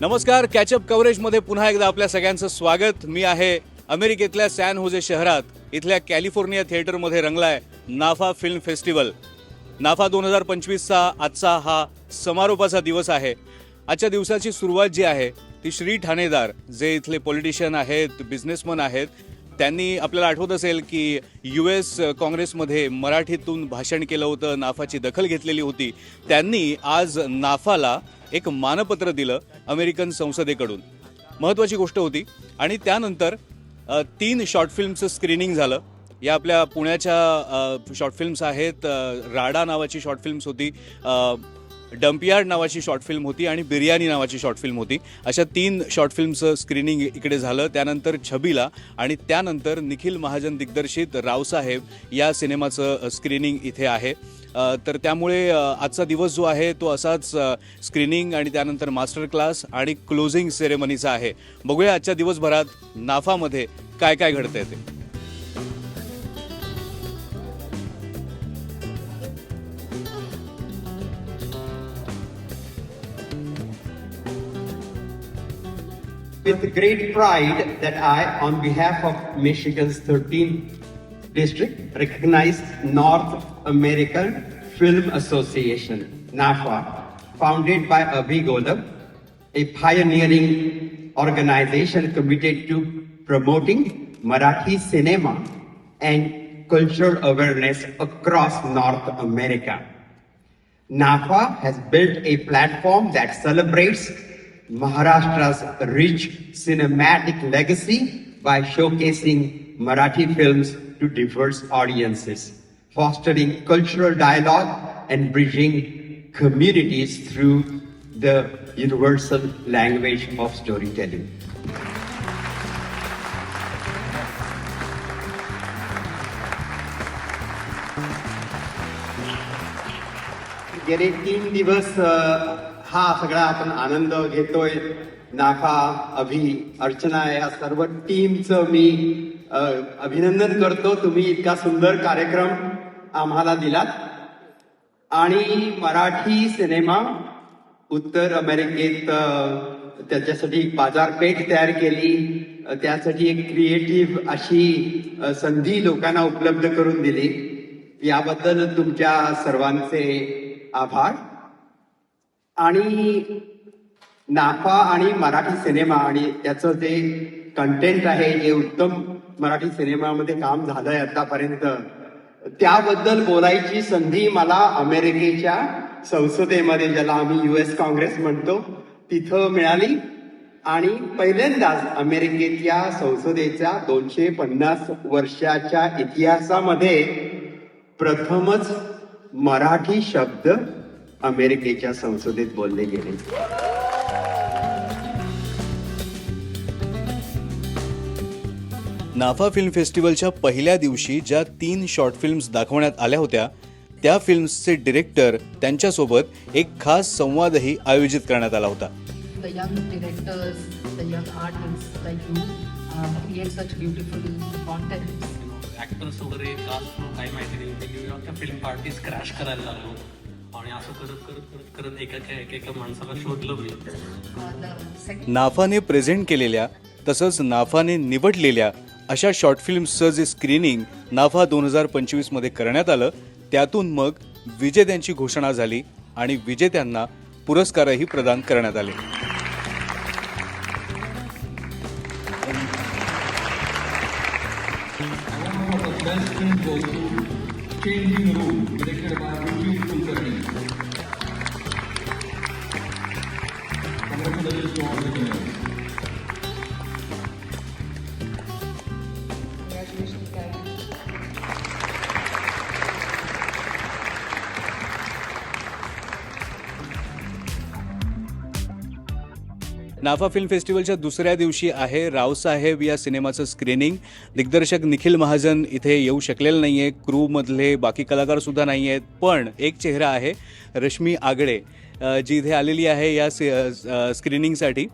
नमस्कार कॅचअप कव्हरेजमध्ये पुन्हा एकदा आपल्या सगळ्यांचं स्वागत. मी आहे अमेरिकेतल्या सॅन होजे शहरात इथल्या कॅलिफोर्निया थिएटरमध्ये रंगलाय नाफा फिल्म फेस्टिवल. नाफा दोन हजार पंचवीसचा आजचा हा समारोपाचा दिवस आहे. आजच्या दिवसाची सुरुवात जी आहे ती श्री ठाणेदार जे इथले पॉलिटिशियन आहेत बिझनेसमन आहेत त्यांनी आपल्याला आठवत असेल की यू एस काँग्रेसमध्ये मराठीतून भाषण केलं होतं नाफाची दखल घेतलेली होती. त्यांनी आज नाफाला एक मानपत्र दिलं अमेरिकन संसदेकडून. महत्त्वाची गोष्ट होती. आणि त्यानंतर तीन शॉर्ट फिल्मचं स्क्रीनिंग झालं. या आपल्या पुण्याच्या शॉर्ट फिल्म्स आहेत राडा नावाची शॉर्ट फिल्म्स होती. डम्पयार्ड नावाची शॉर्ट फिल्म होती आणि बिर्याणी नावाची शॉर्ट फिल्म होती. अशा तीन शॉर्ट फिल्मचं स्क्रीनिंग इकडे झालं. त्यानंतर छबीला आणि त्यानंतर निखिल महाजन दिग्दर्शित रावसाहेब या सिनेमाचं स्क्रीनिंग इथे आहे. तर त्यामुळे आजचा दिवस जो आहे तो असाच स्क्रीनिंग आणि त्यानंतर मास्टर क्लास आणि क्लोजिंग सेरेमनीचा आहे. बघूया आजच्या दिवसभरात नाफामध्ये काय काय घडतंय ते. With great pride that I, on behalf of Michigan's 13th district, recognize North American Film Association, NAFA, founded by Abhi Golab, a pioneering organization committed to promoting Marathi cinema and cultural awareness across North America. NAFA has built a platform that celebrates Maharashtra's rich cinematic legacy by showcasing Marathi films to diverse audiences, fostering cultural dialogue and bridging communities through the universal language of storytelling. गेले तीन दिवस अ, हा सगळा आपण आनंद घेतोय. नाफा अभि अर्चना या सर्व टीमचं मी अभिनंदन करतो. तुम्ही इतका सुंदर कार्यक्रम आम्हाला दिलात. आणि मराठी सिनेमा उत्तर अमेरिकेत त्याच्यासाठी एक बाजारपेठ तयार केली. त्यासाठी एक क्रिएटिव्ह अशी संधी लोकांना उपलब्ध करून दिली. याबद्दल तुमच्या सर्वांचे आभार. आणि नाफा आणि मराठी सिनेमा आणि त्याचं जे कंटेंट आहे जे उत्तम मराठी सिनेमामध्ये काम झालंय आतापर्यंत त्याबद्दल बोलायची संधी मला अमेरिकेच्या संसदेमध्ये ज्याला आम्ही युएस काँग्रेस म्हणतो तिथं मिळाली. आणि पहिल्यांदाच अमेरिकेतल्या संसदेच्या दोनशे पन्नास वर्षाच्या इतिहासामध्ये प्रथमच मराठी शब्द अमेरिकेच्या संसदेत बोलले गेले. नाफा फिल्म फेस्टिवलच्या पहिल्या दिवशी ज्या तीन शॉर्ट फिल्म्स दाखवण्यात आल्या होत्या त्या फिल्म्सचे डिरेक्टर त्यांच्यासोबत एक खास संवादही आयोजित करण्यात आला होता. The young directors, the young artists like you create such beautiful content. Actors वगैरे कास्ट काही माहिती न्यूयॉर्कच्या फिल्म पार्टीज क्रॅश करायला लागलो. आणि असं करत करत करत करत एका एका माणसाला शोधलं मी नाफाने प्रेझेंट केलेल्या तसंच नाफाने निवडलेल्या अशा शॉर्ट फिल्म्सचं जे स्क्रीनिंग नाफा दोन हजार पंचवीसमध्ये करण्यात आलं त्यातून मग विजेत्यांची घोषणा झाली आणि विजेत्यांना पुरस्कारही प्रदान करण्यात आले. नाफा फिल्म फेस्टिवलच्या दुसऱ्या दिवशी आहे रावसाहेब या सिनेमाचं स्क्रीनिंग दिग्दर्शक निखिल महाजन इथे येऊ शकलेलं नाही आहे क्रूमधले बाकी कलाकार सुद्धा नाही आहेत पण एक चेहरा आहे रश्मी आगडे जी इथे आलेली आहे या स्क्रीनिंगसाठी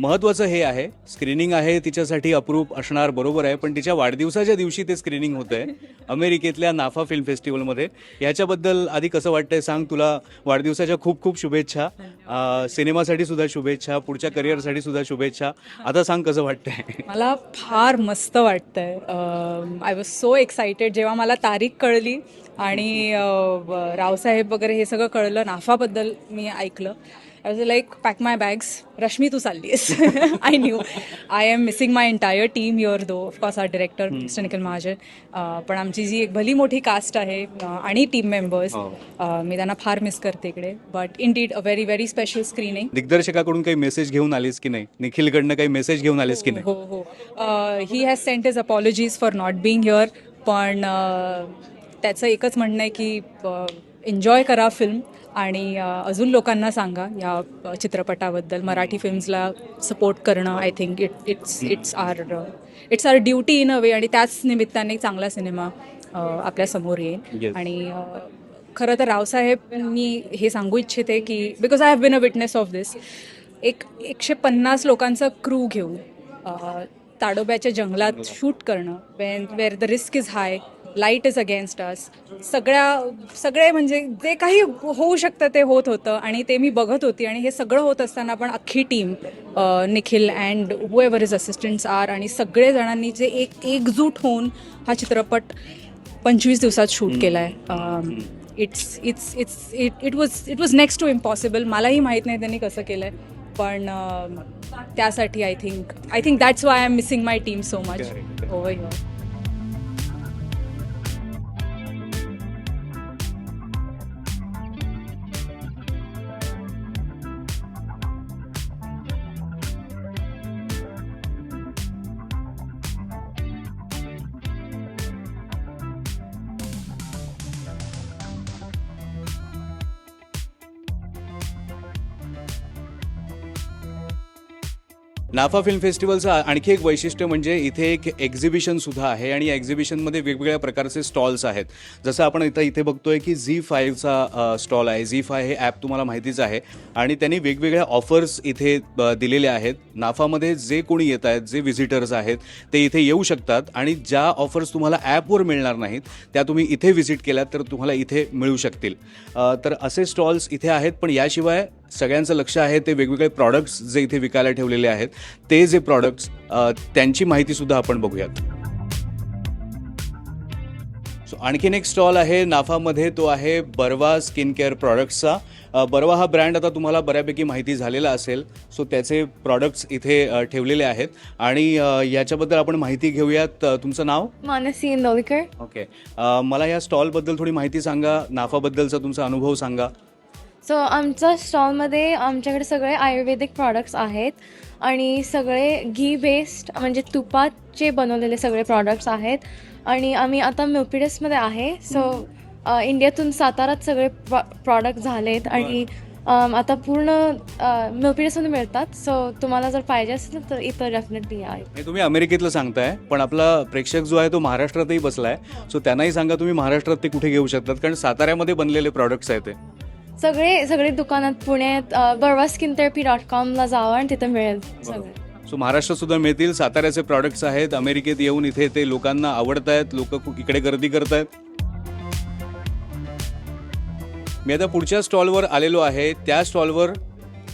महत्त्वाचं हे आहे. स्क्रीनिंग आहे तिच्यासाठी अप्रूप असणार बरोबर आहे पण तिच्या वाढदिवसाच्या दिवशी ते स्क्रीनिंग होत आहे अमेरिकेतल्या नाफा फिल्म फेस्टिवलमध्ये. याच्याबद्दल आधी कसं वाटतंय सांग तुला. वाढदिवसाच्या खूप खूप शुभेच्छा. सिनेमासाठी सुद्धा शुभेच्छा पुढच्या करिअरसाठी सुद्धा शुभेच्छा. आता सांग कसं वाटतंय? मला फार मस्त वाटतंय. आय वॉज सो एक्सायटेड जेव्हा मला तारीख कळली आणि रावसाहेब वगैरे हे सगळं कळलं नाफाबद्दल मी ऐकलं. I was like pack my bags Rashmi Tu चाललीस I knew I am missing my entire team your though of course our director mister Nikhil Mahajan पण आमची जी एक भली मोठी कास्ट आहे आणि टीम मेंबर्स मी त्यांना फार मिस करते इकडे but indeed a very very special screening दिग्दर्शकाकडून काही मेसेज घेऊन आलीस की नाही? निखिलकडनं काही मेसेज घेऊन आलीस की नाही? हो हो. He has sent his apologies for not being here पण अ, त्याचं एकच म्हणणं आहे की एन्जॉय करा फिल्म आणि अजून लोकांना सांगा या चित्रपटाबद्दल. मराठी फिल्म्सला सपोर्ट करणं I think it it's it's our it's our duty in a way आणि त्याच निमित्ताने एक चांगला सिनेमा अ, आपल्यासमोर येईल. आणि खरं तर रावसाहेब मी हे सांगू इच्छिते की because I have been a witness of this एक एकशे पन्नास लोकांचा क्रू घेऊन ताडोब्याच्या जंगलात शूट करणं when where the risk is high light is against us. सगळ्या सगळे म्हणजे जे काही होऊ शकतं ते होत होतं आणि ते मी बघत होती आणि हे सगळं होत असताना पण अख्खी team Nikhil and whoever his assistants are आणि सगळे जणांनी जे एक एकजूट होऊन हा चित्रपट पंचवीस दिवसात शूट केला आहे it's it's it's it it was it was next to impossible मलाही माहीत नाही त्यांनी कसं केलं आहे पण त्यासाठी I think I think that's why I am missing my team so much Correct. NAFA film फेस्टिवलचं आणखी एक वैशिष्ट्य म्हणजे इथे एक एक्झिबिशन सुद्धा आहे आणि या एक्झिबिशनमध्ये वेगवेगळ्या प्रकारचे स्टॉल्स आहेत. जसं आपण इथं इथे बघतोय की झी फाईव्हचा स्टॉल आहे. झी फाय हे ॲप तुम्हाला माहितीच आहे. आणि त्यांनी वेगवेगळ्या ऑफर्स इथे दिलेल्या आहेत. नाफामध्ये जे कोणी येत आहेत जे व्हिजिटर्स आहेत ते इथे येऊ शकतात. आणि ज्या ऑफर्स तुम्हाला ॲपवर मिळणार नाहीत त्या तुम्ही इथे व्हिजिट केल्यात तर तुम्हाला इथे मिळू शकतील. तर असे स्टॉल्स इथे आहेत. पण याशिवाय सगळ्यांचं लक्ष आहे ते वेगवेगळे प्रॉडक्ट्स जे इथे विकायला ठेवलेले आहेत ते जे प्रॉडक्ट्स त्यांची माहितीसुद्धा आपण बघूयात. सो आणखीन एक स्टॉल आहे नाफामध्ये तो आहे बर्वा स्किन केअर प्रॉडक्ट्सचा बर्वा हा ब्रँड आता तुम्हाला बऱ्यापैकी माहिती झालेला असेल. सो त्याचे प्रॉडक्ट्स इथे ठेवलेले आहेत. आणि याच्याबद्दल आपण माहिती घेऊयात. तुमचं नाव? मानसी इंदोलीकर. ओके मला या स्टॉलबद्दल थोडी माहिती सांगा. नाफाबद्दलचा तुमचा अनुभव सांगा. सो आमच्या स्टॉलमध्ये आमच्याकडे सगळे आयुर्वेदिक प्रॉडक्ट्स आहेत आणि सगळे घी बेस्ड म्हणजे तुपाचे बनवलेले सगळे प्रॉडक्ट्स आहेत. आणि आम्ही आता म्युपिडसमध्ये आहे. सो इंडियातून सातारात सगळे प्रॉडक्ट झालेत आणि आता पूर्ण म्युपिडसमध्ये मिळतात. सो तुम्हाला जर पाहिजे असेल तर इथं डेफिनेटली या हे तुम्ही अमेरिकेतलं सांगताय पण आपला प्रेक्षक जो आहे तो महाराष्ट्रातही बसलाय. सो त्यांनाही सांगा तुम्ही महाराष्ट्रात ते कुठे घेऊ शकतात कारण साताऱ्यामध्ये बनलेले प्रॉडक्ट्स आहेत ते. सगळे सगळे दुकानात पुण्यात बर्वा स्किन थेरपी डॉट कॉमला जावं आणि तिथं मिळेल सगळं. सो महाराष्ट्रात सुद्धा मिळतील. साताऱ्याचे प्रॉडक्ट्स आहेत. अमेरिकेत येऊन इथे ते लोकांना आवडत आहेत लोक इकडे गर्दी करत आहेत मी आता पुढच्या स्टॉलवर आलेलो आहे. त्या स्टॉलवर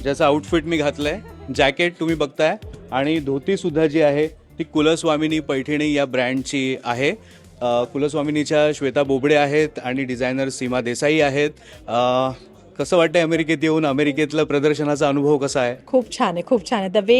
ज्याचं आउटफिट मी घातलंय जॅकेट तुम्ही बघताय. आणि धोती सुद्धा जी आहे ती कुलस्वामिनी पैठणी या ब्रँडची आहे. कुलस्वामिनीच्या श्वेता बोबडे आहेत आणि डिझायनर सीमा देसाई आहेत. कसं वाटतंय अमेरिकेत येऊन? अमेरिकेतलं प्रदर्शनाचा अनुभव कसा आहे? खूप छान आहे खूप छान आहे. The way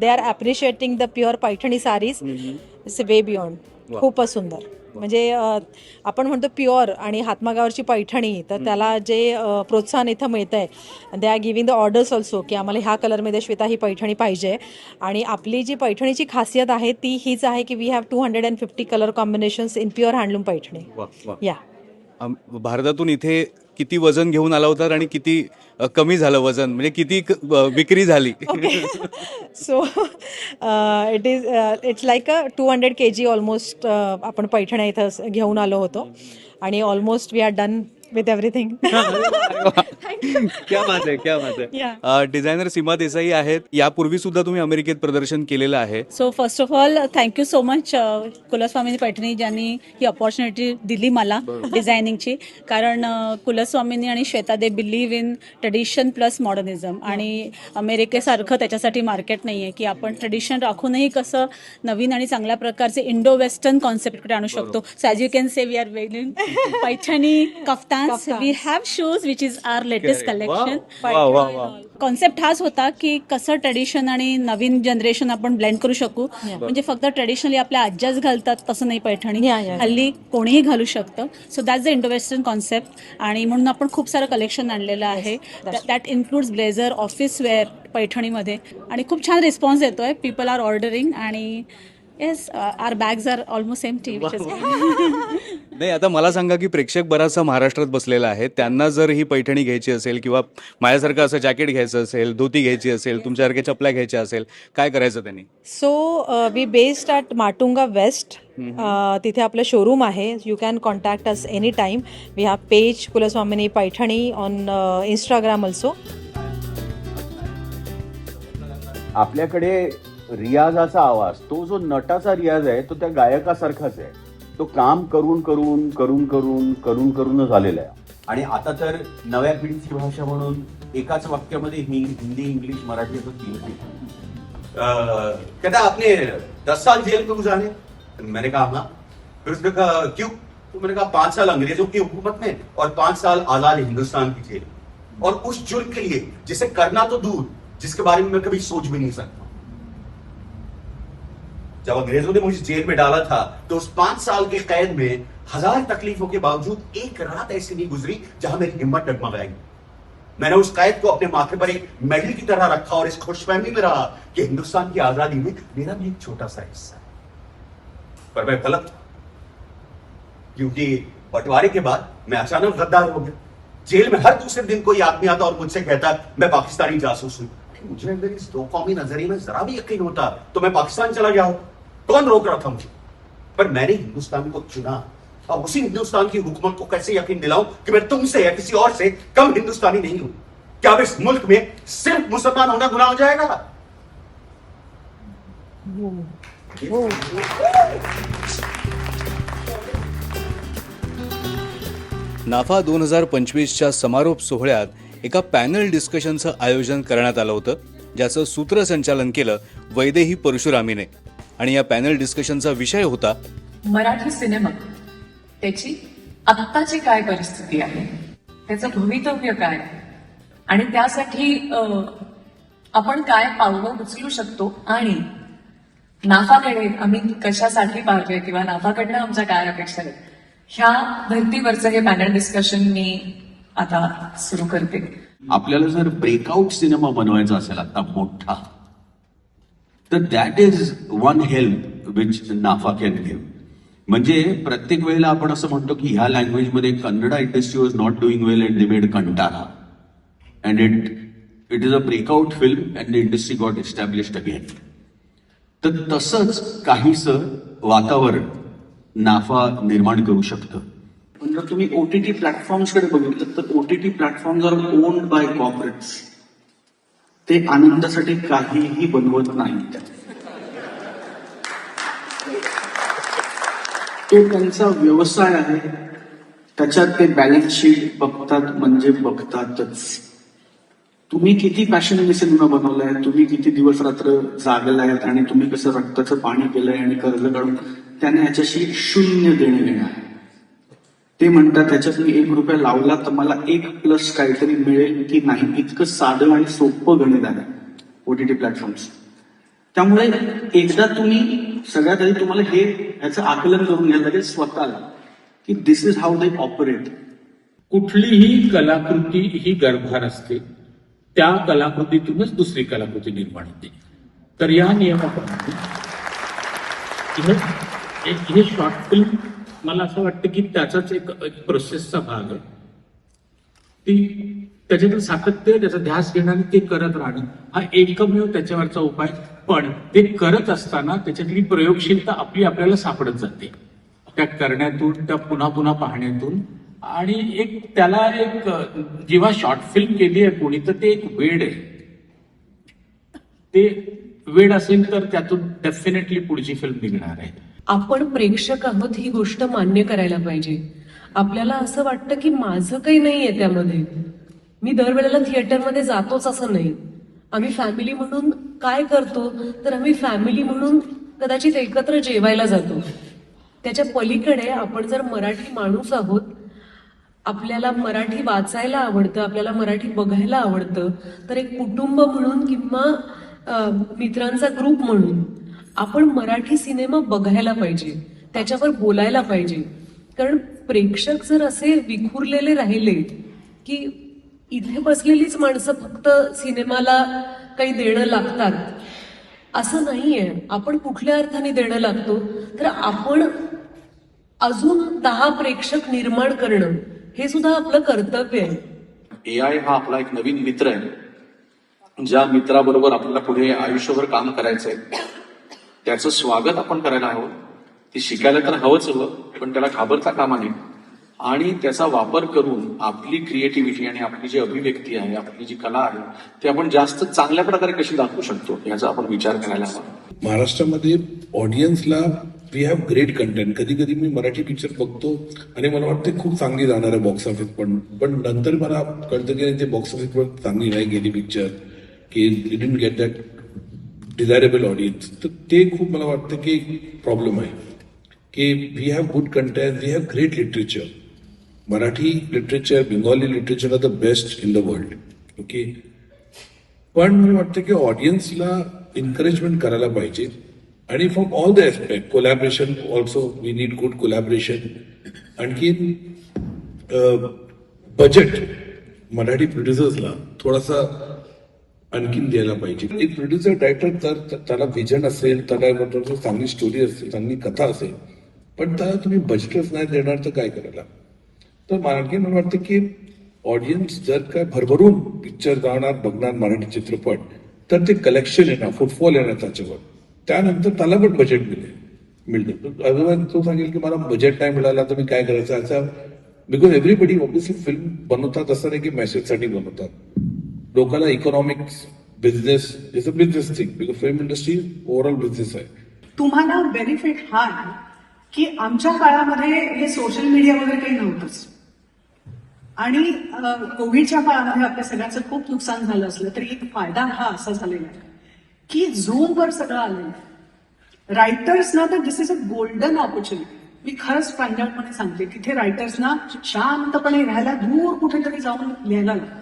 they are appreciating the pure Paithani saris it's way. Beyond खूपच सुंदर. म्हणजे अ, आपण म्हणतो प्युअर आणि हातमागावरची पैठणी तर त्याला जे अ, प्रोत्साहन इथं मिळतं आहे they are giving the orders also की आम्हाला ह्या कलरमध्ये श्वेता ही पैठणी पाहिजे. आणि आपली जी पैठणीची खासियत आहे ती हीच आहे की we have two hundred and fifty colour combinations in pure handloom Paithani. या भारतातून इथे किती वजन घेऊन आला होता आणि किती अ, कमी झालं वजन? म्हणजे किती क- विक्री झाली? So it is it's like a two hundred K G almost आपण पैठण्या इथं स- घेऊन आलो होतो. आणि almost we are done with everything क्या बात आहे क्या बात Yeah. आहे डिझायनर सीमा देसाई आहेत. यापूर्वी सुद्धा तुम्ही अमेरिकेत प्रदर्शन केलेलं आहे. So first of all thank you so much Kulswami Paithani ज्यांनी ही अपॉर्च्युनिटी दिली मला डिझायनिंगची कारण uh, कुलस्वामींनी आणि Shweta they believe in tradition plus modernism आणि अमेरिकेसारखं त्याच्यासाठी मार्केट नाही आहे की आपण ट्रेडिशन राखूनही कसं नवीन आणि चांगल्या प्रकारचे इंडो वेस्टर्न कॉन्सेप्टकडे आणू शकतो. So as you can say we are welling Paithani kaftans we have shoes which is our latest collection concept हाच होता की कसं ट्रेडिशन आणि नवीन जनरेशन आपण ब्लेंड करू शकू. म्हणजे फक्त ट्रेडिशनली आपल्या आज्याच घालतात तसं नाही पैठणी. हल्ली कोणीही घालू शकतं. So that's the Indo western concept आणि म्हणून आपण खूप सारं कलेक्शन आणलेलं आहे. That includes blazer office wear पैठणीमध्ये. आणि खूप छान रिस्पॉन्स येतोय. पीपल आर ऑर्डरिंग आणि yes our bags are almost same T नाही आता मला सांगा की प्रेक्षक बराचसा महाराष्ट्रात बसलेला आहे. त्यांना जर ही पैठणी घ्यायची असेल किंवा माझ्यासारखं असं जॅकेट घ्यायचं असेल धोती घ्यायची असेल तुमच्यासारख्या चपल्या घ्यायच्या असेल काय करायचं त्यांनी? So we based at Matunga west तिथे आपलं शोरूम आहे. You can contact us any time we have page Kulswamini Paithani on Instagram also आपल्याकडे रियाजाचा आवाज तो जो नटाचा रियाज आहे तो त्या गायकासारखाच आहे. तो काम करून करून करून करून करून करून झालेला आहे. आणि आता तर नव्या पिढीची भाषा म्हणून एकाच वाक्यामध्ये हिंदी इंग्लिश मराठी असं तीन अह, कहता आपने दस साल जेल में गुजारे मैंने कहा हाँ। फिर उसने कहा क्यों? तो मैंने कहा पांच साल अंग्रेजों की हुकूमत में और पांच साल आजाद हिंदुस्तान की जेल। और उस जुर्म के लिए जिसे करना तो दूर जिसके बारे में मैं कभी सोच भी नहीं सकता। जब अंग्रेज़ों ने मुझे जेल में डाला था तो उस पाँच साल की कैद में हज़ार तकलीफों के बावजूद एक रात ऐसी नहीं गुजरी जहाँ मेरी हिम्मत डगमगाई। मैंने उस कैद को अपने माथे पर एक मेडल की तरह रखा और इस खुशफहमी में रहा कि हिंदुस्तान की आज़ादी में मेरा भी एक छोटा सा हिस्सा है। पर मैं गलत क्योंकि बंटवारे के बाद मैं अचानक गद्दार हो गया। जेल में हर दूसरे दिन कोई आदमी आता और मुझसे कहता, मैं पाकिस्तानी जासूस हूँ। मुझे अगर इस दो कौमी नज़रिए में जरा भी यकीन होता तो मैं पाकिस्तान चला गया होता कौन रोक रहा था मुझे? पर मैंने हिंदुस्तान को चुना। अब उसी हिंदुस्तान की हुकूमत को कैसे यकीन दिलाऊं कि मैं तुमसे या किसी और से कम हिंदुस्तानी नहीं हूं? क्या अब इस मुल्क में सिर्फ मुसलमान होना गुनाह हो जाएगा? नाफा दोन हजार पंचवीसच्या समारोप सोहळ्यात एका पॅनल डिस्कशनचं आयोजन करण्यात आलं होतं ज्याचं सूत्रसंचालन केलं वैदेही परशुरामीने. आणि या पॅनल डिस्कशनचा विषय होता मराठी सिनेमा. त्याची आत्ताची काय परिस्थिती आहे? त्याचं भवितव्य काय? आणि त्यासाठी आपण काय पावलं उचलू शकतो? आणि नाफाकडे आम्ही कशासाठी पाहिजे किंवा नाफाकडनं आमच्या काय अपेक्षा आहेत? ह्या धर्तीवरचं हे पॅनल डिस्कशन मी आता सुरू करते. आपल्याला जर ब्रेकआउट सिनेमा बनवायचा असेल आता मोठा. तर that is one help which NAFA can give म्हणजे प्रत्येक वेळेला आपण असं म्हणतो की ह्या लँग्वेजमध्ये Kannada industry was not doing well and made Kantara and it it is a breakout film and the industry got established again तर तसंच काहीसं वातावरण नाफा निर्माण करू शकतं. पण जर तुम्ही ओटीटी प्लॅटफॉर्म्सकडे बघितलं तर OTT platforms are owned by corporates ते आनंदासाठी काहीही बनवत नाहीत तो त्यांचा व्यवसाय आहे. त्याच्यात ते बॅलन्स शीट बघतात म्हणजे बघतातच. तुम्ही किती पॅशनने सिनेमा बनवलाय तुम्ही किती दिवस रात्र जागलायत आणि तुम्ही कसं रक्ताचं पाणी केलंय आणि कर्ज काढून त्याने याच्याशी शून्य देणं घेणं ते म्हणतात त्याच्यात मी एक रुपया लावला तर मला एक प्लस काहीतरी मिळेल की नाही. इतकं साधं आणि सोपं गणित आहे ओटीटी प्लॅटफॉर्म्स त्यामुळे एकदा तुम्ही सगळ्यात आधी तुम्हाला हे ह्याचं आकलन करून घ्यायला लागेल स्वतःला की this is how they operate कुठलीही कलाकृती ही गर्भार असते. त्या कलाकृतीतूनच दुसरी कलाकृती निर्माण होते. तर या नियमाप्रमाणे हे- हे शॉर्ट फिल्म मला असं वाटतं की त्याचाच एक प्रोसेसचा भाग आहे. ती त्याच्यातील सातत्य त्याचा ध्यास घेणं आणि ते करत राहणं हा एकमेव त्याच्यावरचा उपाय पण ते करत असताना त्याच्यातली प्रयोगशीलता आपली आपल्याला सापडत जाते. त्या करण्यातून त्या पुन्हा पुन्हा पाहण्यातून. आणि एक त्याला एक जेव्हा शॉर्ट फिल्म केली आहे कोणी तर ते एक वेड आहे. ते वेड असेल तर त्यातून डेफिनेटली पुढची फिल्म निघणार आहे. आपण प्रेक्षक आहोत ही गोष्ट मान्य करायला पाहिजे. आपल्याला असं वाटतं की माझं काही नाही आहे त्यामध्ये. मी दरवेळेला थिएटरमध्ये जातोच असं नाही. आम्ही फॅमिली म्हणून काय करतो तर आम्ही फॅमिली म्हणून कदाचित एकत्र जेवायला जातो. त्याच्या पलीकडे आपण जर मराठी माणूस आहोत आपल्याला मराठी वाचायला आवडतं आपल्याला मराठी बघायला आवडतं तर एक कुटुंब म्हणून किंवा मित्रांचा ग्रुप म्हणून आपण मराठी सिनेमा बघायला पाहिजे त्याच्यावर बोलायला पाहिजे. कारण प्रेक्षक जर असे विखुरलेले राहिले की इथे बसलेलीच माणसं फक्त सिनेमाला काही देणं लागतात. असं नाहीये. आपण कुठल्या अर्थाने देणं लागतो? तर आपण अजून दहा प्रेक्षक निर्माण करणं हे सुद्धा आपलं कर्तव्य आहे. ए आय हा आपला एक नवीन मित्र आहे. ज्या मित्राबरोबर आपल्याला पुढे आयुष्यभर काम करायचंय त्याचं स्वागत आपण करायला हवं. ते शिकायला तर हवंच हवं पण त्याला घाबरता कामा नये. आणि त्याचा वापर करून आपली क्रिएटिव्हिटी आणि आपली जी अभिव्यक्ती आहे आपली जी कला आहे ती आपण जास्त चांगल्या प्रकारे कशी दाखवू शकतो याचा आपण विचार करायला हवा. महाराष्ट्रामध्ये ऑडियन्सला वी हॅव ग्रेट कंटेंट कधी कधी मी मराठी पिक्चर बघतो आणि मला वाटते खूप चांगली जाणार आहे बॉक्स ऑफिस पण. पण नंतर मला कळतं की ते बॉक्स ऑफिस पण चांगली नाही गेली पिक्चर की didn't get that desirable audience तर ते खूप मला वाटतं की प्रॉब्लेम आहे. की we have good content we have great literature Marathi literature Bengali literature are the best in the world okay पण मला वाटतं की ऑडियन्सला एनकरेजमेंट करायला पाहिजे. आणि from all the aspect collaboration also we need good collaboration आणखी बजेट मराठी प्रोड्युसर्सला थोडासा आणखीन द्यायला पाहिजे. एक प्रोड्युसर डायरेक्टर तर त्याला विजन असेल त्याला चांगली स्टोरी असेल चांगली कथा असेल पण त्याला तुम्ही बजेटच नाही देणार तर काय करायला? तर मला आणखी मला वाटतं की ऑडियन्स जर काय भरभरून पिक्चर जाणार बघणार मराठी चित्रपट तर ते कलेक्शन येणार फुटफॉल येणार त्याच्यावर. त्यानंतर त्याला पण बजेट मिळेल. मिळतं. अदरवाईज तो सांगेल की मला बजेट नाही मिळाला तर मी काय करायचं? असा बिकॉज एव्हरीबडी ऑब्विसली फिल्म बनवतात असं नाही की मेसेजसाठी बनवतात. लोकांना economics business is a business thing because film industry overall business आहे. तुम्हाला बेनिफिट हा आहे की आमच्या काळामध्ये हे सोशल मीडिया वगैरे काही नव्हतंच. आणि कोविडच्या काळामध्ये आपल्या सगळ्याचं खूप नुकसान झालं असलं तरी एक फायदा हा असा झालेला आहे की झूमवर सगळं आलेलं रायटर्सना तर this is a golden opportunity मी खरंच प्रांजळपणे सांगते तिथे रायटर्सना शांतपणे राहायला दूर कुठेतरी जाऊन लिहायला लागतं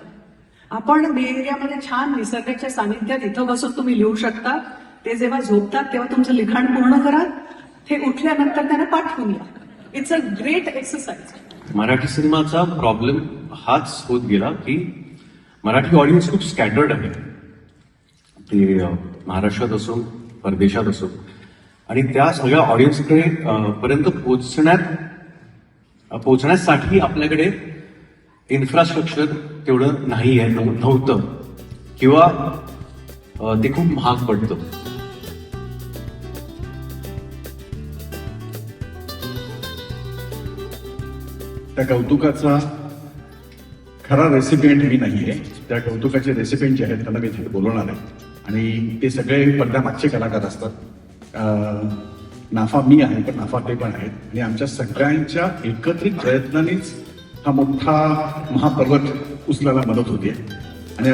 आपण बे एरियामध्ये छान निसर्गाच्या सानिध्यात इथं बसून तुम्ही लिहू शकता. ते जेव्हा झोपतात तेव्हा तुमचं लिखाण पूर्ण करा. ते उठल्यानंतर त्यांना पाठवून या. It's a great exercise Marathi सिनेमाचा प्रॉब्लेम हाच होत गेला की मराठी ऑडियन्स खूप स्कॅटर्ड आहे. ते महाराष्ट्रात असो परदेशात असो. आणि त्या सगळ्या ऑडियन्सकडे पर्यंत पोचण्यात पोचण्यासाठी आपल्याकडे इन्फ्रास्ट्रक्चर तेवढं नाही आहे नव्हतं. किंवा ते खूप महाग पडतं. त्या कौतुकाचा खरा रेसिपियंट मी नाहीये त्या कौतुकाचे रेसिपियंट जे आहेत त्यांना मी इथे बोलवणार आहे. आणि ते सगळे पडद्यामागचे कलाकार असतात. नाफा मी आहे पण नाफा ते पण आहेत. आणि आमच्या सगळ्यांच्या एकत्रित प्रयत्नांनीच हा मोठा महापर्वत उचलायला मदत होते आणि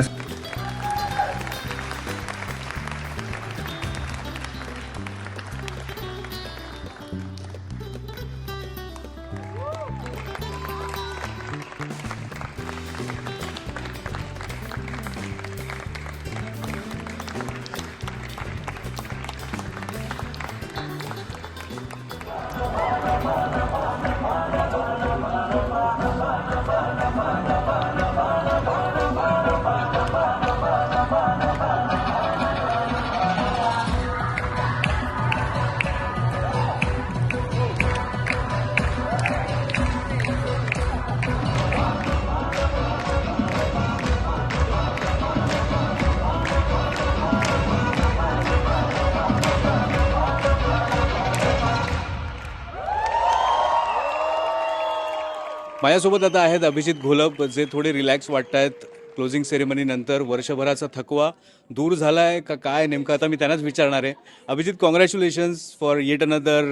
माझ्यासोबत आता आहेत अभिजित घोलप जे थोडे रिलॅक्स वाटत आहेत क्लोजिंग सेरेमनी नंतर वर्षभराचा थकवा दूर झाला आहे का काय नेमकं आता मी त्यांनाच विचारणार आहे. Abhijit congratulations for yet another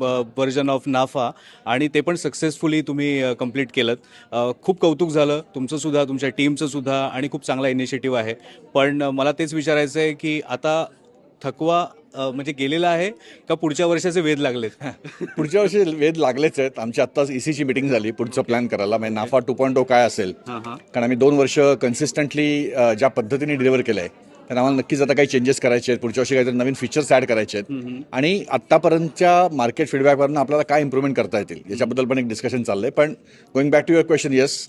version of NAFA आणि ते पण सक्सेसफुली तुम्ही कंप्लीट केलं खूप कौतुक झालं. तुमचंसुद्धा तुमच्या टीमचंसुद्धा आणि खूप चांगला इनिशिएटिव्ह आहे. पण मला तेच विचारायचं आहे की आता थकवा म्हणजे गेलेला आहे का पुढच्या वर्षाचे वेध लागलेत? पुढच्या वर्षी वेध लागलेच आहेत. आमची आत्ताच ई सीची मिटिंग झाली पुढचं प्लॅन करायला. म्हणजे नाफा टू पॉईंट काय असेल? कारण आम्ही दोन वर्ष कन्सिस्टंटली ज्या पद्धतीने डिलिव्हर केलं आहे तर आम्हाला नक्कीच आता काही चेंजेस करायचे आहेत. पुढच्या वर्षी काहीतरी नवीन फीचर्स ॲड करायचे आहेत. आणि आत्तापर्यंतच्या मार्केट फीडबॅकवरनं आपल्याला काय इम्प्रूव्हमेंट करता येतील? याच्याबद्दल पण एक डिस्कशन चाललं आहे पण going back to your question yes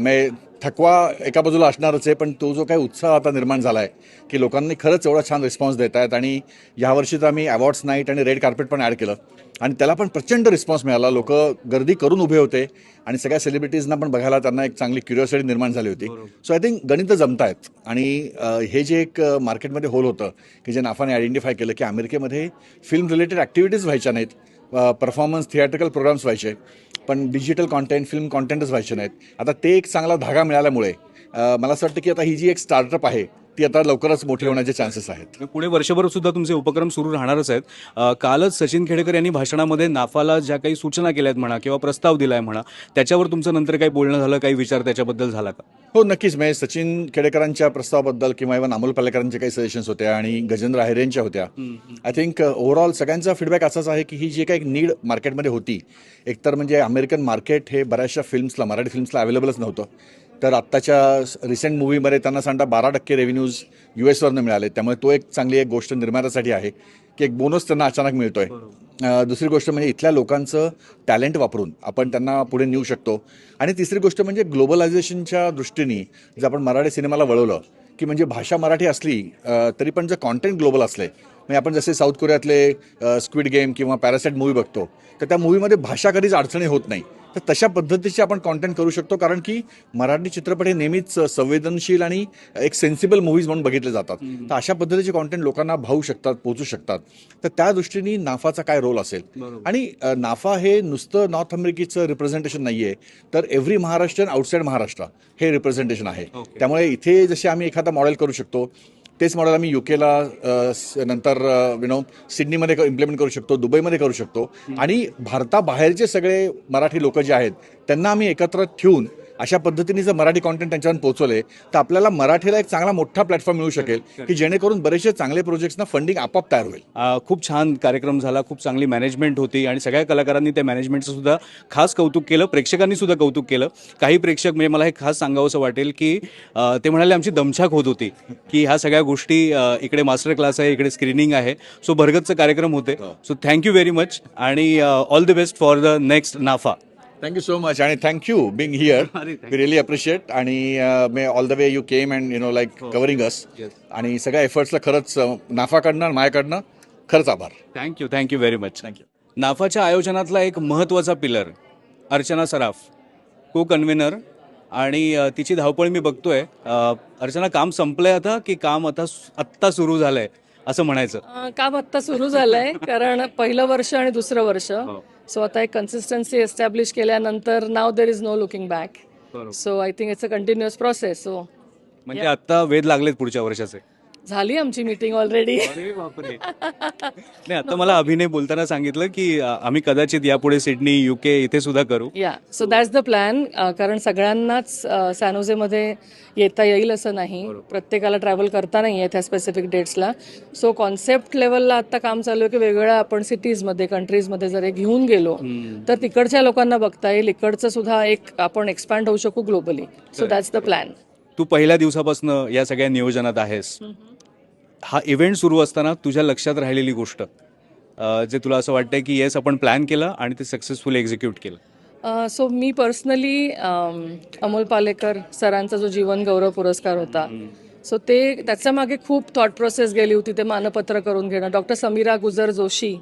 मे थकवा एका बाजूला असणारच आहे पण तो जो काही उत्साह आता निर्माण झाला आहे की लोकांनी खरंच एवढा छान रिस्पॉन्स देत आहेत आणि यावर्षी तर आम्ही अवॉर्ड्स नाईट आणि रेड कार्पेट पण ॲड केलं. आणि त्याला पण प्रचंड रिस्पॉन्स मिळाला. लोक गर्दी करून उभे होते आणि सगळ्या सेलिब्रिटीजना पण बघायला त्यांना एक चांगली क्युरिओसिटी निर्माण झाली होती. सो आय थिंक गणित जमत आहेत आणि हे जे एक मार्केटमध्ये होल होतं की जे नाफाने आयडेंटिफाय केलं की अमेरिकेमध्ये फिल्म रिलेटेड ॲक्टिव्हिटीज व्हायच्या नाहीत परफॉर्मन्स थिएटरिकल प्रोग्राम्स व्हायचे. पण डिजिटल कॉन्टेंट फिल्म कॉन्टेंटच व्हायचे नाहीत. आता ते एक चांगला धागा मिळाल्यामुळे मला असं वाटतं की आता ही जी एक स्टार्टअप आहे ती आता लवकरच मोठी होण्याचे चान्सेस आहेत. पुढे वर्षभर सुद्धा तुमचे उपक्रम सुरू राहणारच आहेत. कालच सचिन खेडेकर यांनी भाषणामध्ये नाफाला ज्या काही सूचना केल्या आहेत म्हणा किंवा प्रस्ताव दिलाय म्हणा त्याच्यावर तुमचं नंतर काही बोलणं झालं काही विचार त्याच्याबद्दल झाला का? हो नक्कीच. म्हणजे सचिन खेडेकरांच्या प्रस्तावाबद्दल किंवा इव्हन अमोल पालेकरांच्या काही सजेशन्स होत्या आणि गजेंद्र आहेरेंच्या होत्या. आय थिंक ओव्हरऑल सगळ्यांचा फीडबॅक असाच आहे की ही जी काही नीड मार्केटमध्ये होती एकतर म्हणजे अमेरिकन मार्केट हे बऱ्याचशा फिल्म्सला मराठी फिल्म्सला अवेलेबलच नव्हतं. तर आत्ताच्या रिसेंट मूवीमध्ये त्यांना सांगता बारा टक्के रेव्हेन्यूज यू एसवरनं मिळाले त्यामुळे तो एक चांगली एक गोष्ट निर्मात्यासाठी आहे की एक बोनस त्यांना अचानक मिळतोय. अं, दुसरी गोष्ट म्हणजे इथल्या लोकांचं टॅलेंट वापरून आपण त्यांना पुढे नेऊ शकतो. आणि तिसरी गोष्ट म्हणजे ग्लोबलायझेशनच्या दृष्टीने जर आपण मराठी सिनेमाला वळवलं की म्हणजे भाषा मराठी असली तरी पण जर कॉन्टेंट ग्लोबल असले म्हणजे आपण जसे साऊथ कोरियातले स्क्विड गेम किंवा पॅरासाईट मूवी बघतो तर त्या मूवीमध्ये भाषा कधीच अडचणी होत नाही. तर तशा पद्धतीचे आपण कॉन्टेंट करू शकतो कारण की मराठी चित्रपट हे नेहमीच संवेदनशील आणि एक सेन्सिबल मूवीज म्हणून बघितले जातात. तर अशा पद्धतीचे कॉन्टेंट लोकांना भावू शकतात पोचू शकतात. तर त्या दृष्टीने नाफाचा काय रोल असेल? आणि नाफा हे नुसतं नॉर्थ अमेरिकेचं रिप्रेझेंटेशन नाही आहे तर एव्हरी महाराष्ट्र आणि आउटसाईड महाराष्ट्र हे रिप्रेझेंटेशन आहे. त्यामुळे इथे जसे आम्ही एखादा मॉडेल करू शकतो तेच मॉडेल आम्ही युकेला नंतर यु नो सिडनीमध्ये इम्प्लिमेंट करू शकतो दुबईमध्ये करू शकतो. आणि भारताबाहेरचे सगळे मराठी लोक जे आहेत त्यांना आम्ही एकत्र ठेवून अशा पद्धतीने जर मराठी कॉन्टेंट त्यांच्यावर पोहोचवले तर आपल्याला मराठीला एक चांगला मोठा प्लॅटफॉर्म मिळू शकेल की जेणेकरून बरेचसे चांगले प्रोजेक्ट्सना फंडिंग आपोआप तयार होईल. खूप छान कार्यक्रम झाला खूप चांगली मॅनेजमेंट होती आणि सगळ्या कलाकारांनी त्या मॅनेजमेंटचं सुद्धा खास कौतुक केलं प्रेक्षकांनी सुद्धा कौतुक केलं. काही प्रेक्षक म्हणजे मला हे खास सांगावंसं वाटेल की ते म्हणाले आमची दमछाक होत होती की ह्या सगळ्या गोष्टी इकडे मास्टर क्लास आहे इकडे स्क्रीनिंग आहे. सो भरगतचं कार्यक्रम होते. So thank you very much आणि all the best for the next NAFA thank you so much आणि thank you being here we really appreciate आणि may all the way you came and you know like covering us आणि सगळ्या एफर्ट्सला खरंच नाफाकडनं आणि माझ्याकडनं खरंच आभार. Thank you thank you very much thank you नाफाच्या आयोजनातला एक महत्त्वाचा पिलर अर्चना सराफ को कन्व्हेनर आणि तिची धावपळ मी बघतोय. अर्चना काम संपलंय आता की काम आता आत्ता सुरू झालंय असं म्हणायचं? काम आत्ता सुरू झालंय कारण पहिलं वर्ष आणि दुसरं वर्ष. हो. सो आता एक कन्सिस्टन्सी एस्टॅब्लिश केल्यानंतर नाव there is no looking back बरोबर. So I think it's a continuous process so म्हणजे आता वेध लागलेत पुढच्या वर्षाचे. झाली आमची मीटिंग ऑलरेडी नाही आता मला अभिनय बोलताना सांगितलं की अ, आम्ही कदाचित यापुढे सिडनी युके इथे सुद्धा करू. या. सो दॅट्स द प्लॅन कारण सगळ्यांनाच सॅनोजेमध्ये येता येईल असं नाही. प्रत्येकाला ट्रॅव्हल करता नाही आहे त्या स्पेसिफिक डेट्सला सो कॉन्सेप्ट लेवलला आता काम चालू आहे की वेगवेगळ्या आपण सिटीजमध्ये कंट्रीजमध्ये जर हे घेऊन गेलो तर तिकडच्या लोकांना बघता येईल. इकडचं सुद्धा एक आपण एक्सपॅन्ड होऊ शकू globally so that's the plan तू पहिल्या दिवसापासून या सगळ्या नियोजनात आहेस. हा इव्हेंट सुरू असताना तुझ्या लक्षात राहिलेली गोष्ट जे तुला असं वाटतंय की येस आपण प्लॅन केलं आणि ते सक्सेसफुली एक्झिक्यूट केलं. सो मी पर्सनली अमोल पालेकर सरांचा जो जीवन गौरव पुरस्कार होता सो ते त्याच्यामागे खूप थॉट प्रोसेस गेली होती ते मानपत्र करून घेणं. डॉक्टर समीरा गुजर जोशी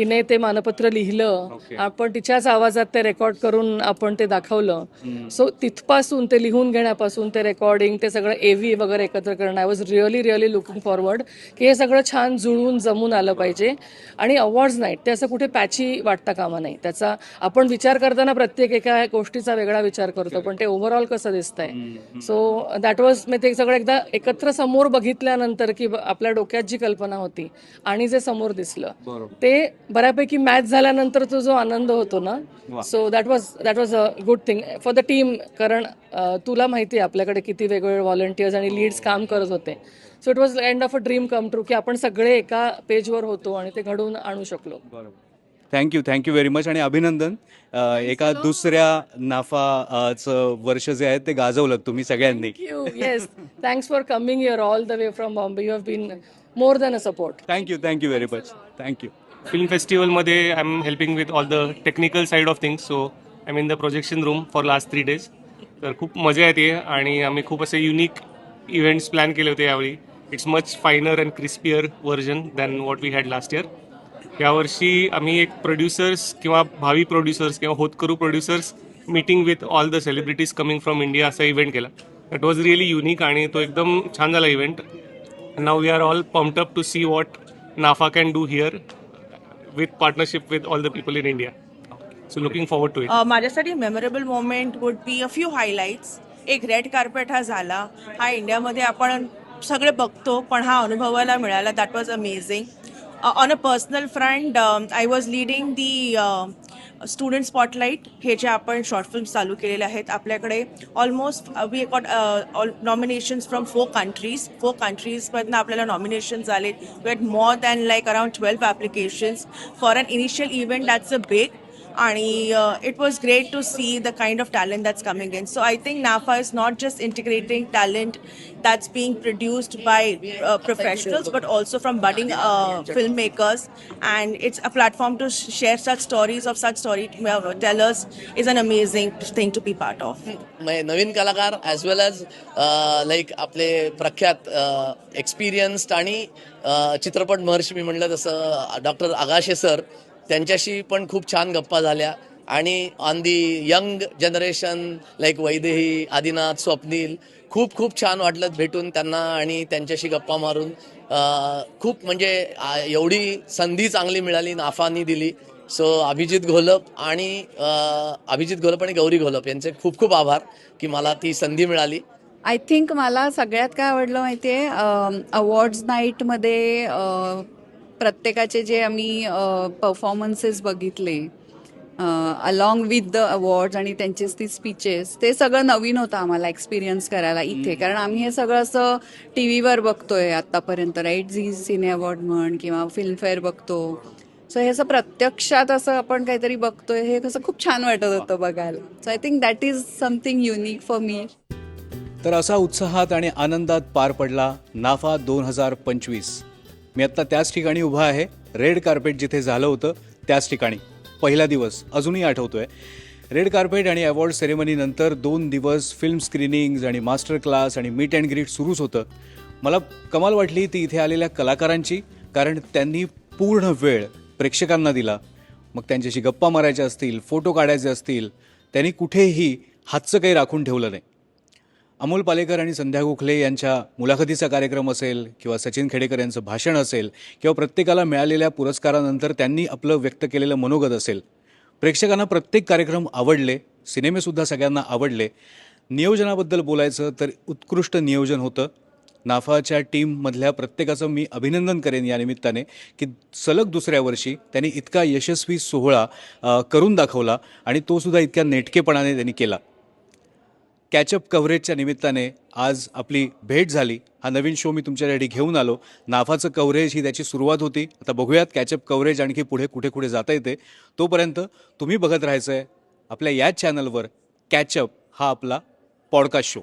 हिने ते मानपत्र लिहिलं आपण तिच्याच आवाजात ते रेकॉर्ड करून आपण ते दाखवलं. सो तिथपासून ते लिहून घेण्यापासून ते रेकॉर्डिंग ते सगळं एव्ही वगैरे एकत्र करणं I was really really looking forward की हे सगळं छान जुळून जमून आलं पाहिजे. आणि अवॉर्ड्स नाईट ते असं कुठे पॅची वाटता कामा नाही. त्याचा आपण विचार करताना प्रत्येक एका गोष्टीचा वेगळा विचार करतो पण ते ओव्हरऑल कसं दिसतंय? सो दॅट वॉज मी ते सगळं एकदा एकत्र समोर बघितल्यानंतर की आपल्या डोक्यात जी कल्पना होती आणि जे समोर दिसलं ते बऱ्यापैकी मॅच झाल्यानंतर तो जो आनंद होतो ना so that was that was a good thing for the team कारण अ, तुला माहिती आहे आपल्याकडे किती वेगवेगळे व्हॉलंटियर्स आणि लीड्स काम करत होते. So it was end of a dream come true की आपण सगळे एका पेजवर होतो आणि ते घडवून आणू शकलो. थँक्यू थँक्यू व्हेरी मच आणि अभिनंदन. अ, एका दुसऱ्या नाफाचं वर्ष जे आहे ते गाजवलं तुम्ही सगळ्यांनी. You yes thanks for coming your all the way from Bombay you have been more than a support thank you thank you very much thank you film फेस्टिवलमध्ये I am helping with all the technical side of things so I mean the projection room for last three days तर खूप मजा येते आणि आम्ही खूप असे unique events plan केले होते यावेळी. It's much finer and crispier version than what we had last year यावर्षी आम्ही एक प्रोड्युसर्स किंवा भावी प्रोड्युसर्स किंवा होतकरू producers meeting with all the celebrities coming from India असा इव्हेंट केला. इट वॉज रिअली युनिक आणि तो एकदम छान झाला event now we are all pumped up to see what NAFA can do here with partnership with all the people in India so looking forward to it uh, माझ्यासाठी memorable moment would be a few highlights एक red carpet हा झाला. हा इंडियामध्ये आपण सगळे बघतो पण हा अनुभवायला मिळाला. That was amazing on a personal front I was the the student spotlight हे जे आपण शॉर्ट फिल्म चालू केलेले आहेत आपल्याकडे almost we got nominations from four countries four कंट्रीजमधनं आपल्याला नॉमिनेशन झाले we had more than like around twelve applications for an initial event that's a big आणि it was great to see the kind of talent that's coming in so I think NAFA is not just integrating talent that's being produced by uh, professionals but also from budding uh, filmmakers and it's a platform to sh- share such stories of such storytellers is an amazing thing to be part of म्हणजे नवीन कलाकार as वेल as like आपले प्रख्यात experienced आणि अ, चित्रपट महर्षी मी म्हणलं तसं doctor Agashe sir त्यांच्याशी पण खूप छान गप्पा झाल्या. आणि on the young generation like Vaidehi Adinath Swapnil खूप खूप छान वाटलं भेटून त्यांना आणि त्यांच्याशी गप्पा मारून. खूप म्हणजे एवढी संधी चांगली मिळाली नाफानी दिली. सो अभिजित घोलप आणि अभिजित घोलप आणि गौरी घोलप यांचे खूप खूप आभार की मला ती संधी मिळाली. आय थिंक मला सगळ्यात काय आवडलं माहिती आहे अवॉर्ड्स नाईटमध्ये प्रत्येकाचे जे आम्ही परफॉर्मन्सेस बघितले अलॉंग विथ द अवॉर्ड्स आणि त्यांचेच ती स्पीचेस ते सगळं नवीन होतं आम्हाला एक्सपिरियन्स करायला इथे. कारण आम्ही हे सगळं असं टी व्हीवर बघतोय आत्तापर्यंत राईट झी सिने अवॉर्ड म्हण किंवा फिल्मफेअर बघतो. सो हे असं प्रत्यक्षात असं आपण काहीतरी बघतोय हे कसं खूप छान वाटत होतं बघायला. So I think that is something unique for me तर असा उत्साहात आणि आनंदात पार पडला नाफा दोन हजार पंचवीस. मी आत्ता त्याच ठिकाणी उभा आहे. रेड कार्पेट जिथे झालं होतं त्याच ठिकाणी. पहिला दिवस अजूनही आठवतोय. रेड कार्पेट आणि अवॉर्ड सेरेमनीनंतर दोन दिवस फिल्म स्क्रीनिंग्ज आणि master class and meet and greet सुरूच होतं. मला कमाल वाटली ती इथे आलेल्या कलाकारांची कारण त्यांनी पूर्ण वेळ प्रेक्षकांना दिला. मग त्यांच्याशी गप्पा मारायच्या असतील फोटो काढायचे असतील त्यांनी कुठेही हातचं काही राखून ठेवलं नाही. अमोल पालेकर आणि संध्या गोखले यांच्या मुलाखतीचा कार्यक्रम असेल किंवा सचिन खेडेकर यांचं भाषण असेल किंवा प्रत्येकाला मिळालेल्या पुरस्कारानंतर त्यांनी आपलं व्यक्त केलेलं मनोगत असेल. प्रेक्षकांना प्रत्येक कार्यक्रम आवडले सिनेमेसुद्धा सगळ्यांना आवडले. नियोजनाबद्दल बोलायचं तर उत्कृष्ट नियोजन होतं. नाफाच्या टीममधल्या प्रत्येकाचं मी अभिनंदन करेन या निमित्ताने की सलग दुसऱ्या वर्षी त्यांनी इतका यशस्वी सोहळा करून दाखवला आणि तोसुद्धा इतक्या नेटकेपणाने त्यांनी केला. कॅचअप कव्हरेजच्या निमित्ताने आज आपली भेट झाली. हा नवीन शो मी तुमच्यासाठी घेऊन आलो. नाफाचं कव्हरेज ही त्याची सुरुवात होती. आता बघूयात कॅचअप कव्हरेज आणखी पुढे कुठे कुठे जाता येते. तोपर्यंत तुम्ही बघत राहायचं आहे आपल्या याच चॅनलवर कॅचअप हा आपला पॉडकास्ट शो